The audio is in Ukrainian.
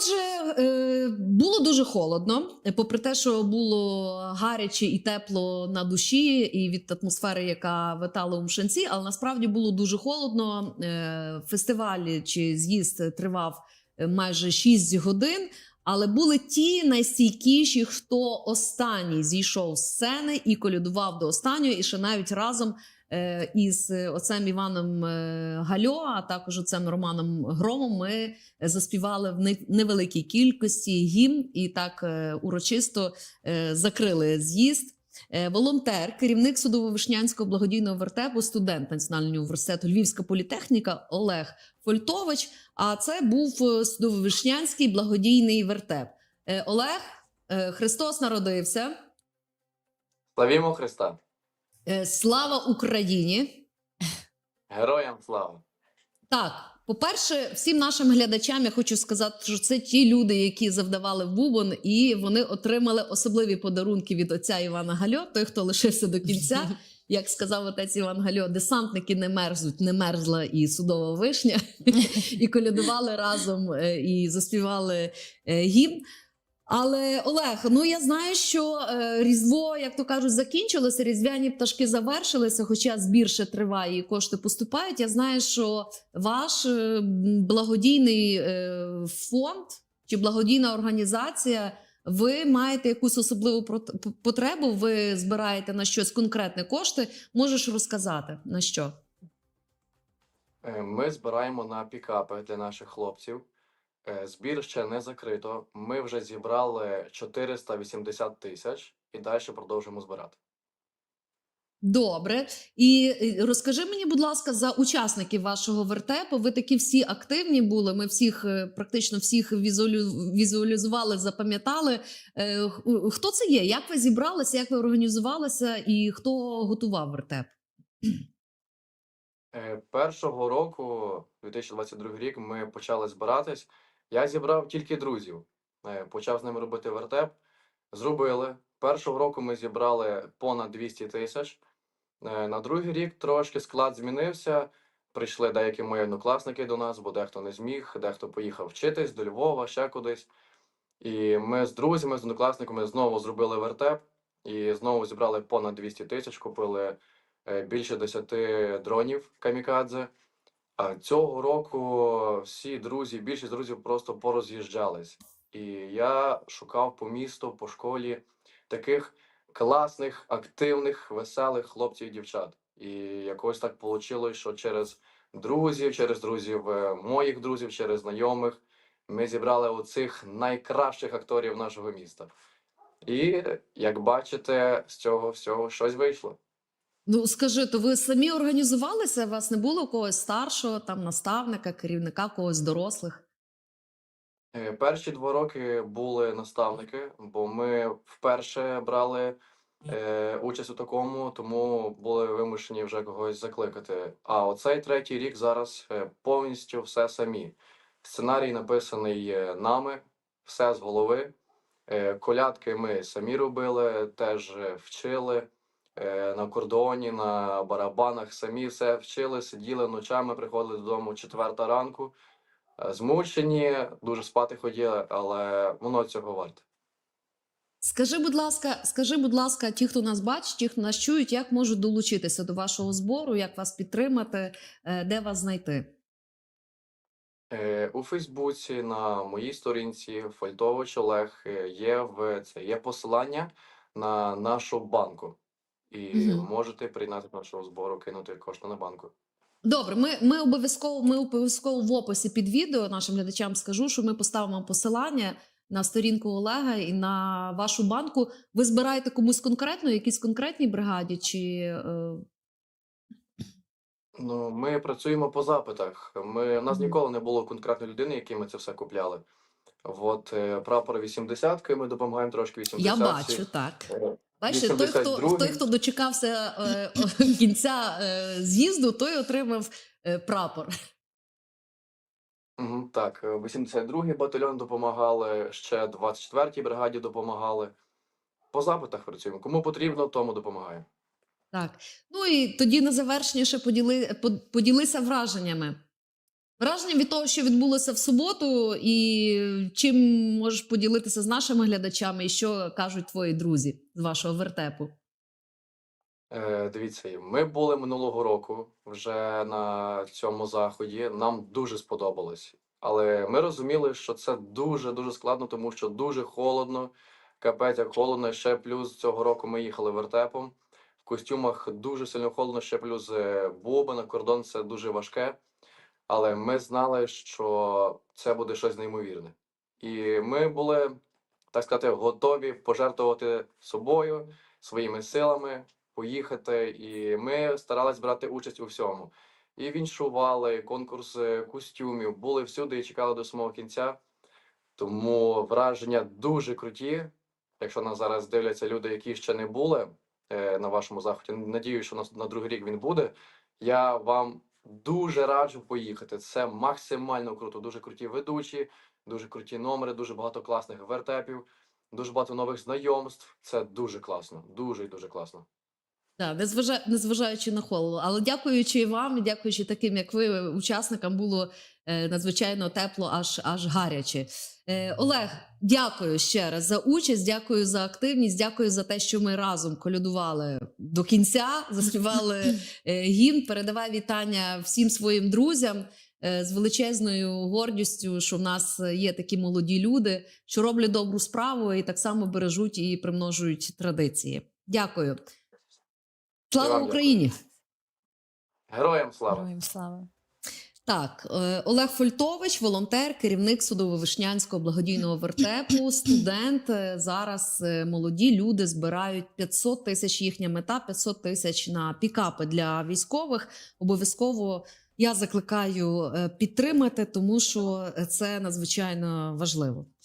Отже, е, було дуже холодно, попри те, що було гаряче і тепло на душі, і від атмосфери, яка витала у Мшанці, але насправді було дуже холодно. Е, Фестиваль чи з'їзд тривав е, майже 6 годин. Але були ті найстійкіші, хто останній зійшов з сцени і колядував до останнього, і ще навіть разом із оцем Іваном е, Гальо, а також оцем Романом Громом, ми заспівали в невеликій кількості гімн і так е, урочисто е, закрили з'їзд. Е, Волонтер, керівник судово-вишнянського благодійного вертепу, студент Національного університету Львівська політехніка Олег Фольтович. А це був е, судово-вишнянський благодійний вертеп. Е, Олег, е, Христос народився. Славімо Христа! Е, Слава Україні! Героям слава! Так, по-перше, всім нашим глядачам я хочу сказати, що це ті люди, які завдавали бубон, і вони отримали особливі подарунки від отця Івана Гальо. Той, хто лишився до кінця, як сказав отець Іван Гальо, десантники не мерзнуть, не мерзла і судова вишня, і колядували разом е, і заспівали е, гімн. Але Олег, ну я знаю, що е, різдво, як то кажуть, закінчилося. Різдвяні пташки завершилися, хоча збір ще триває і кошти поступають. Я знаю, що ваш е, благодійний е, фонд чи благодійна організація. Ви маєте якусь особливу потребу, ви збираєте на щось конкретне кошти. Можеш розказати на що? Е, Ми збираємо на пікапи для наших хлопців. Е, Збір ще не закрито. Ми вже зібрали 480 тисяч і далі продовжуємо збирати. Добре, і е, розкажи мені, будь ласка, за учасників вашого вертепу. Ви такі всі активні були. Ми всіх е, практично всіх візуалю- візуалізували, запам'ятали. Хто це є? Як ви зібралися? Як ви організувалися, і хто готував вертеп? Першого року, 2022 рік, ми почали збиратись. Я зібрав тільки друзів. Е, Почав з ними робити вертеп. Зробили. Першого року ми зібрали понад 200 тисяч. Е, На другий рік трошки склад змінився. Прийшли деякі мої однокласники до нас, бо дехто не зміг, дехто поїхав вчитись до Львова, ще кудись. І ми з друзями, з однокласниками знову зробили вертеп і знову зібрали понад 200 тисяч, купили е, більше 10 дронів камікадзе. Цього року всі друзі, більшість друзів просто пороз'їжджались. І я шукав по місту, по школі таких класних, активних, веселих хлопців і дівчат. І якось так вийшло, що через друзів, через друзів е, моїх друзів, через знайомих ми зібрали оцих найкращих акторів нашого міста. І як бачите, з цього всього щось вийшло. Ну скажи, то ви самі організувалися? У вас не було когось старшого, там наставника, керівника, когось з дорослих? Е, Перші два роки були наставники, бо ми вперше брали е, участь у такому, тому були вимушені вже когось закликати. А оцей третій рік зараз е, повністю все самі. Сценарій написаний е, нами, все з голови. Е, колядки ми самі робили, теж е, вчили на кордоні, на барабанах, самі все вчили, сиділи ночами, приходили додому четверта ранку. Е, Змучені, дуже спати хотіли, але воно цього варте. Скажи, будь ласка, скажи, будь ласка, ті, хто нас бачить, ті, хто нас чують, як можуть долучитися до вашого збору, як вас підтримати, е, де вас знайти? Е, У Фейсбуці на моїй сторінці Фольтович Олег е, є в це є посилання на нашу банку, і Мгм. можете приєднати до нашого збору, кинути кошти на банку. Добре, ми, ми обов'язково ми обов'язково в описі під відео нашим глядачам скажу, що ми поставимо посилання на сторінку Олега і на вашу банку. Ви збираєте комусь конкретно, якійсь конкретній бригаді, чи е, Ну, ми працюємо по запитах. Ми, у нас ніколи не було конкретної людини, якій ми це все купляли. От е, прапор 80 ми допомагаємо трошки 80 я бачу так. Е, Бачите, той, хто той, хто дочекався е, кінця е, з'їзду, той отримав е, прапор. Так, е, 82-й батальйон допомагали, ще 24-й бригаді допомагали. По запитах працюємо. Кому потрібно, тому допомагаємо. Так. Ну і тоді на завершення ще поділи, поділися враженнями. Враження від того, що відбулося в суботу, і чим можеш поділитися з нашими глядачами, і що кажуть твої друзі з вашого вертепу? Е, Дивіться, ми були минулого року вже на цьому заході. Нам дуже сподобалось. Але ми розуміли, що це дуже дуже складно, тому що дуже холодно. Капець, як холодно. Ще плюс цього року ми їхали вертепом. В костюмах дуже сильно холодно, ще плюс е, боба на кордон це дуже важке. Але ми знали, що це буде щось неймовірне. І ми були, так сказати, готові пожертвувати собою, своїми силами, поїхати. І ми старались брати участь у всьому. І віншували, конкурс е, костюмів, були всюди і чекали до самого кінця. Тому враження дуже круті. Якщо нас зараз дивляться люди, які ще не були е, на вашому заході, надію, що на, на другий рік він буде. Я вам дуже раджу поїхати. Це максимально круто. Дуже круті ведучі, дуже круті номери, дуже багато класних вертепів, дуже багато нових знайомств. Це дуже класно, дуже і дуже класно. Так, незважа... незважаючи на холод. Але дякуючи вам, і дякуючи таким, як ви, учасникам, було е, надзвичайно тепло, аж аж гаряче. Е, Олег, дякую ще раз за участь, дякую за активність, дякую за те, що ми разом колядували до кінця, заспівали е, гімн. Передавай вітання всім своїм друзям. е, З величезною гордістю, що в нас є такі молоді люди, що роблять добру справу і так само бережуть і примножують традиції. Дякую. Слава. Україні! Героям слава! Героям слава. Так, е, Олег Фольтович, волонтер, керівник судово-вишнянського благодійного вертепу, студент. Е, Зараз е, молоді люди збирають 500 тисяч. Їхня мета 500 тисяч на пікапи для військових. Обов'язково я закликаю підтримати, тому що це надзвичайно важливо.